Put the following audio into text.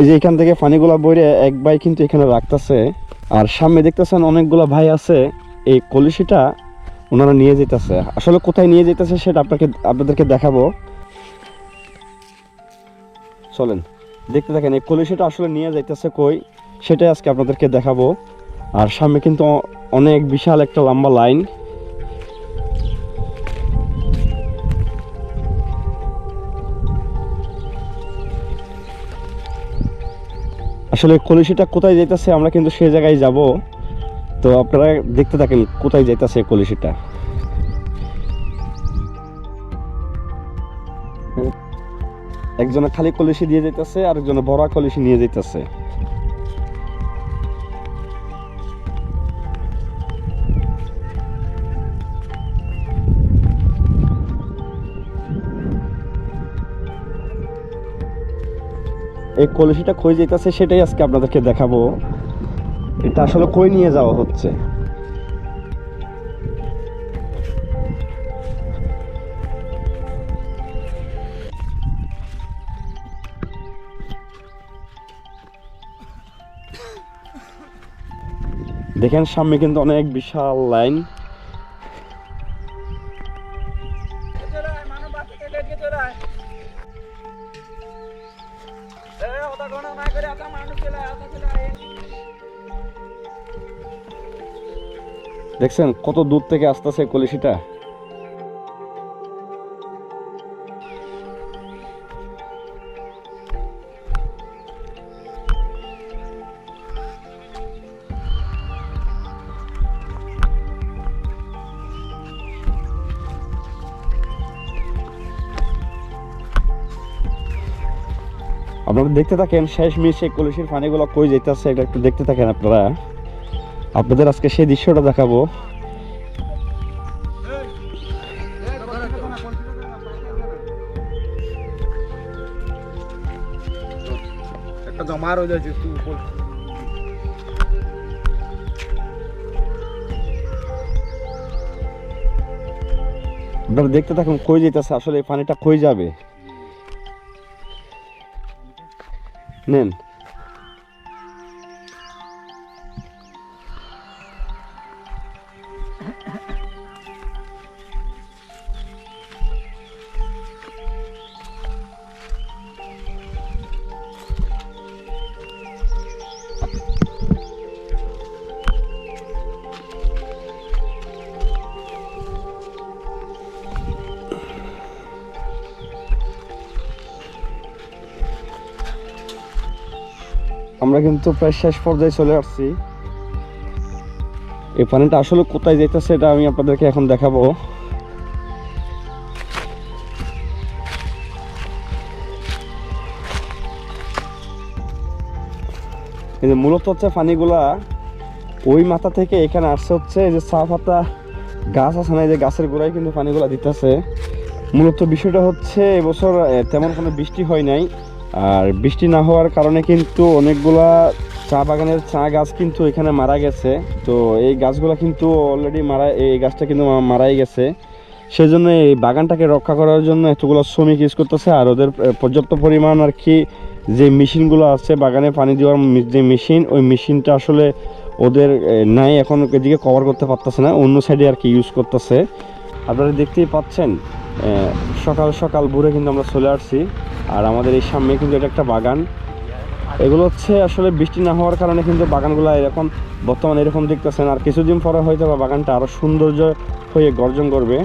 এই যে এখান থেকে পানিগুলা বইরে এক ভাই কিন্তু এখানে রাখতেছে। আর সামনে দেখতেছেন অনেকগুলো ভাই আছে, এই কলসিটা ওনারা নিয়ে যেতেছে আসলে কোথায় নিয়ে যেতেছে সেটা আপনাকে, আপনাদেরকে দেখাবো। চলেন, দেখতে থাকেন, এই কলসিটা আসলে নিয়ে যাইতেছে কই? সেটাই আজকে আপনাদেরকে দেখাবো। আর সামনে কিন্তু অনেক বিশাল একটা লম্বা লাইন। আসলে কলসিটা কোথায় যাইতেছে, আমরা কিন্তু সে জায়গায় যাব। তো আপনারা দেখতে থাকেন কোথায় যাইতেছে কলসিটা। একজনে খালি কলসি দিয়ে যাইতেছে আর একজনে ভরা কলসি নিয়ে যাইতেছে। এই কলসিটা কই যাইতেছে সেটাই আজকে আপনাদেরকে দেখাবো। এটা আসলে কই নিয়ে যাওয়া হচ্ছে। দেখেন, সামনে কিন্তু অনেক বিশাল লাইন। দেখছেন কত দূর থেকে আসতেছে কলসিটা? আপনারা দেখতে থাকেন শেষ মিশে কলসির পানিগুলো কই যাইতেছে এটা একটু দেখতে থাকেন আপনারা। আপনাদের আজকে সেই দৃশ্যটা দেখাবো। যাচ্ছে আপনারা দেখতে থাকুন কই যাইতেছে আসলে এই পানিটা কই যাবে? Nuno. আমরা কিন্তু প্রায় শেষ পর্যায়ে চলে আসছি। এই পানিটা আসলে কোথায় যাইতেছে এটা আমি আপনাদেরকে এখন দেখাবো। এই যে মূলত হচ্ছে পানিগুলা ওই মাথা থেকে এখানে আসছে হচ্ছে এই যে চা পাতা গাছ আছে না, এই যে গাছের গোড়ায় কিন্তু পানিগুলা দিতেছে। মূলত বিষয়টা হচ্ছে এবছর তেমন কোনো বৃষ্টি হয় নাই। আর বৃষ্টি না হওয়ার কারণে কিন্তু অনেকগুলা চা বাগানের চা গাছ কিন্তু এখানে মারা গেছে। তো এই গাছগুলো কিন্তু অলরেডি মারা, এই গাছটা কিন্তু মারাই গেছে। সেই জন্য এই বাগানটাকে রক্ষা করার জন্য এতগুলো শ্রমিক ইউজ করতেছে আর ওদের পর্যাপ্ত পরিমাণ আর কি যে মেশিনগুলো আছে, বাগানে পানি দেওয়ার যে মেশিন, ওই মেশিনটা আসলে ওদের নাই, এখন এদিকে কভার করতে পারতেছে না, অন্য সাইডে আর কি ইউজ করতেছে। আপনারা দেখতেই পাচ্ছেন সকাল সকাল ভোরে কিন্তু আমরা চলে আসছি। আর আমাদের এই সামনে কিন্তু এটা একটা বাগান। এগুলো হচ্ছে আসলে বৃষ্টি না হওয়ার কারণে কিন্তু বাগানগুলো এরকম বর্তমানে এরকম দেখতেছেন। আর কিছুদিন পরে হয়তো বাগানটা আরও সৌন্দর্য হয়ে গর্জন করবে।